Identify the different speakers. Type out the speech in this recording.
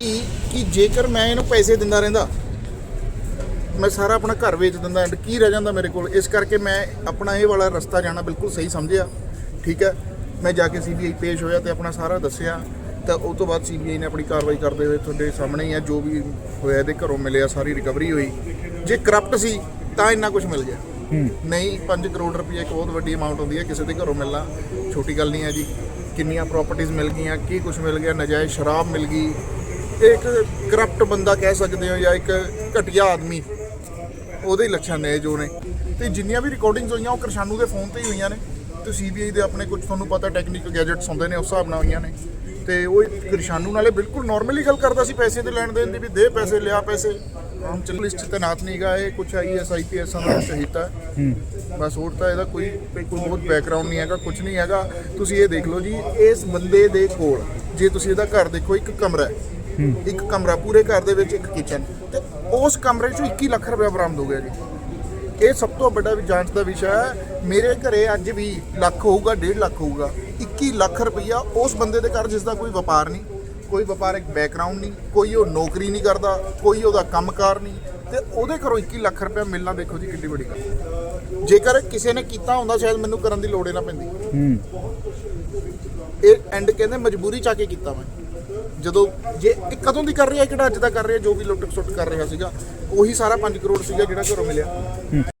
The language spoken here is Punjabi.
Speaker 1: ਕਿ ਕਿ ਜੇਕਰ ਮੈਂ ਇਹਨੂੰ ਪੈਸੇ ਦਿੰਦਾ ਰਹਿੰਦਾ ਮੈਂ ਸਾਰਾ ਆਪਣਾ ਘਰ ਵੇਚ ਦਿੰਦਾ ਐਂਡ ਕੀ ਰਹਿ ਜਾਂਦਾ ਮੇਰੇ ਕੋਲ? ਇਸ ਕਰਕੇ ਮੈਂ ਆਪਣਾ ਇਹ ਵਾਲਾ ਰਸਤਾ ਜਾਣਾ ਬਿਲਕੁਲ ਸਹੀ ਸਮਝਿਆ। ਠੀਕ ਹੈ? ਮੈਂ ਜਾ ਕੇ ਸੀਬੀਆਈ ਪੇਸ਼ ਹੋਇਆ ਤੇ ਆਪਣਾ ਸਾਰਾ ਦੱਸਿਆ। ਤਾਂ ਉਸ ਤੋਂ ਬਾਅਦ ਸੀਬੀਆਈ ਨੇ ਆਪਣੀ ਕਾਰਵਾਈ ਕਰਦੇ ਹੋਏ ਤੁਹਾਡੇ ਸਾਹਮਣੇ ਹੀ ਆ ਜੋ ਵੀ ਹੋਇਆ ਇਹਦੇ ਘਰੋਂ ਮਿਲਿਆ ਸਾਰੀ ਰਿਕਵਰੀ ਹੋਈ। ਜੇ ਕਰਪਟ ਸੀ ਤਾਂ ਇੰਨਾ ਕੁਝ ਮਿਲ ਗਿਆ। ਨਹੀਂ 5 ਕਰੋੜ ਰੁਪਏ ਇੱਕ ਬਹੁਤ ਵੱਡੀ ਅਮਾਉਂਟ ਹੁੰਦੀ ਹੈ ਕਿਸੇ ਦੇ ਘਰੋਂ ਮਿਲਣਾ। ਛੋਟੀ ਗੱਲ ਨਹੀਂ ਹੈ ਜੀ। ਕਿੰਨੀਆਂ ਪ੍ਰਾਪਰਟੀਆਂ ਮਿਲ ਗਈਆਂ ਕੀ ਕੁਝ ਮਿਲ ਗਿਆ ਨਜਾਇਜ਼ ਸ਼ਰਾਬ ਮਿਲ ਗਈ। ਇੱਕ ਕਰਪਟ ਬੰਦਾ ਕਹਿ ਸਕਦੇ ਹੋ ਜਾਂ ਇੱਕ ਘਟੀਆ ਆਦਮੀ। ਉਹਦੇ ਲੱਛਣ ਨੇ ਜੋ ਨੇ। ਤੇ ਜਿੰਨੀਆਂ ਵੀ ਰਿਕਾਰਡਿੰਗਸ ਹੋਈਆਂ ਉਹ ਕਿਰਸ਼ਾਨੂ ਦੇ ਫੋਨ ਤੇ ਹੀ ਹੋਈਆਂ ਨੇ। ਤੇ ਸੀਬੀਆਈ ਦੇ ਆਪਣੇ ਕੁਝ ਤੁਹਾਨੂੰ ਪਤਾ ਟੈਕਨੀਕਲ ਗੈਜਟਸ ਹੁੰਦੇ ਨੇ ਉਸ ਹਿਸਾਬ ਨਾਲ ਹੋਈਆਂ ਨੇ। ਤੇ ਉਹ ਕਿਰਸ਼ਾਨੂ ਨਾਲੇ ਬਿਲਕੁਲ ਨਾਰਮਲੀ ਗੱਲ ਕਰਦਾ ਸੀ ਪੈਸੇ ਦੇ ਲੈਣ ਦੇਣ ਦੀ ਵੀ ਦੇ ਪੈਸੇ ਲਿਆ ਪੈਸੇ। ਹਮ ਚੱਲ ਲਿਸਟ ਤੇ ਨਾਤ ਨਹੀਂਗਾ ਇਹ ਕੁਝ ਆਈਐਸ ਆਈਪੀਐਸ ਦਾ ਸਹੀਤਾ ਬਸ ਹੋਰ ਤਾਂ ਇਹਦਾ ਕੋਈ ਕੋਈ ਬਹੁਤ ਬੈਕਗ੍ਰਾਉਂਡ ਨਹੀਂ ਹੈਗਾ ਕੁਝ ਨਹੀਂ ਹੈਗਾ। ਤੁਸੀਂ ਇਹ ਦੇਖ ਲਓ ਜੀ ਇਸ ਬੰਦੇ ਦੇ ਕੋਲ ਜੇ ਤੁਸੀਂ ਇਹਦਾ ਘਰ ਦੇਖੋ ਇੱਕ ਕਮਰਾ ਹੈ। ਇੱਕ ਕਮਰਾ ਪੂਰੇ ਘਰ ਦੇ ਵਿੱਚ ਇੱਕ ਕਿਚਨ ਤੇ ਉਸ ਕਮਰੇ ਚੋਂ 21 ਲੱਖ ਰੁਪਏ ਬਰਾਮਦ ਹੋ ਗਿਆ ਜੀ। ਇਹ ਸਭ ਤੋਂ ਵੱਡਾ ਵੀ ਜਾਂਚ ਦਾ ਵਿਸ਼ਾ ਹੈ। ਮੇਰੇ ਘਰੇ ਅੱਜ ਵੀ ਲੱਖ ਹੋਊਗਾ 1.5 ਲੱਖ ਹੋਊਗਾ। 21 ਲੱਖ ਰੁਪਈਆ ਉਸ ਬੰਦੇ ਦੇ ਘਰ ਜਿਸ ਦਾ ਕੋਈ ਵਪਾਰ ਨਹੀਂ। ਕੋਈ ਵਪਾਰਕ ਬੈਕਗ੍ਰਾਉਂਡ ਨਹੀਂ ਕੋਈ ਉਹ ਨੌਕਰੀ ਨਹੀਂ ਕਰਦਾ ਕੋਈ ਉਹਦਾ ਕੰਮਕਾਰ ਨਹੀਂ। ਤੇ ਉਹਦੇ ਘਰੋਂ 21 ਲੱਖ ਰੁਪਏ ਮਿਲਣਾ ਦੇਖੋ ਜੀ ਕਿੰਨੀ ਵੱਡੀ ਗੱਲ। ਜੇਕਰ ਕਿਸੇ ਨੇ ਕੀਤਾ ਹੁੰਦਾ ਸ਼ਾਇਦ ਮੈਨੂੰ ਕਰਨ ਦੀ ਲੋੜ ਹੀ ਨਾ ਪੈਂਦੀ। ਇਹ ਐਂਡ ਕਹਿੰਦੇ ਮਜਬੂਰੀ ਚ ਆ ਕੇ ਕੀਤਾ ਮੈਂ। ਜਦੋਂ ਜੇ ਇਹ ਕਦੋਂ ਦੀ ਕਰ ਰਿਹਾ ਕਿਹੜਾ ਅੱਜ ਦਾ ਕਰ ਰਿਹਾ, ਜੋ ਵੀ ਲੁੱਟ ਸੁੱਟ ਕਰ ਰਿਹਾ ਸੀਗਾ, ਉਹੀ ਸਾਰਾ 5 ਕਰੋੜ ਸੀਗਾ ਜਿਹੜਾ ਘਰੋਂ ਮਿਲਿਆ।